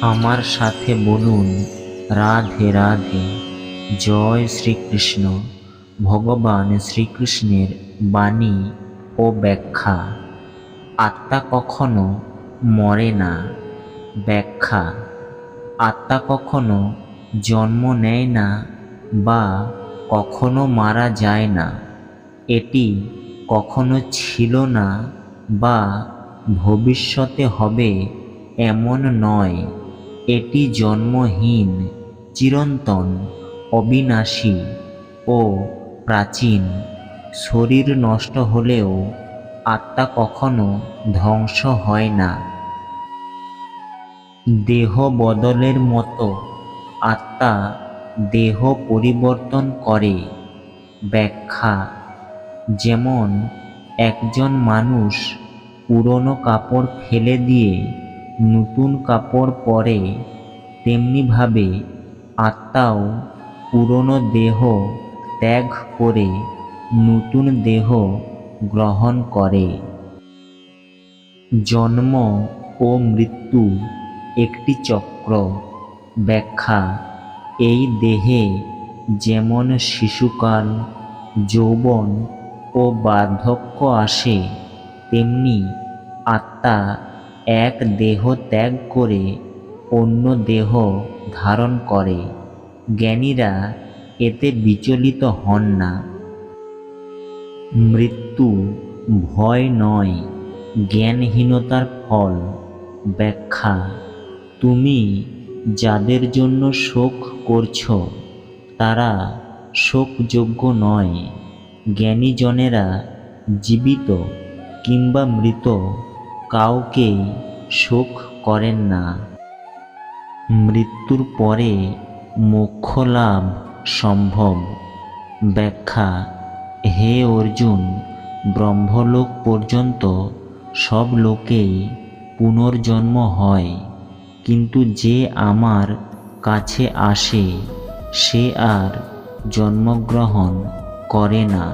আমার সাথে বলুন, রাধে রাধে। জয় শ্রীকৃষ্ণ। ভগবান শ্রীকৃষ্ণের বাণী ও ব্যাখ্যা। আত্মা কখনো মরে না। ব্যাখ্যা, আত্মা কখনো জন্ম নেয় না বা কখনো মারা যায় না। এটি কখনো ছিল না বা ভবিষ্যতে হবে এমন নয়। এটি জন্মহীন, চিরন্তন, অবিনাশী ও প্রাচীন। শরীর নষ্ট হলেও আত্মা কখনো ধ্বংস হয় না। দেহ বদলের মতো আত্মা দেহ পরিবর্তন করে। ব্যাখ্যা, যেমন একজন মানুষ পুরনো কাপড় ফেলে দিয়ে নতুন কাপড় পরে তেমনিভাবে আত্মাও পুরনো দেহ ত্যাগ করে নতুন দেহ গ্রহণ করে। জন্ম ও মৃত্যু একটি চক্র। ব্যাখ্যা, এই দেহে যেমন শিশুকাল, যৌবন ও বার্ধক্য আসে, তেমনি আত্মা এক দেহ ত্যাগ করে অন্য দেহ ধারণ করে। জ্ঞানীরা এতে বিচলিত হন না। মৃত্যু ভয় নয়, জ্ঞানহীনতার ফল। ব্যাখ্যা, তুমি যাদের জন্য শোক করছ, তারা শোকযোগ্য নয়। জ্ঞানীজনেরা জীবিত কিংবা মৃত কাউকে শোক করেন না। মৃত্যুর পরে মোক্ষ লাভ সম্ভব। ব্যাখ্যা, হে অর্জুন, ব্রহ্মলোক পর্যন্ত সব লোকেই পুনর্জন্ম হয়, কিন্তু যে আমার কাছে আসে, সে আর জন্মগ্রহণ করে না।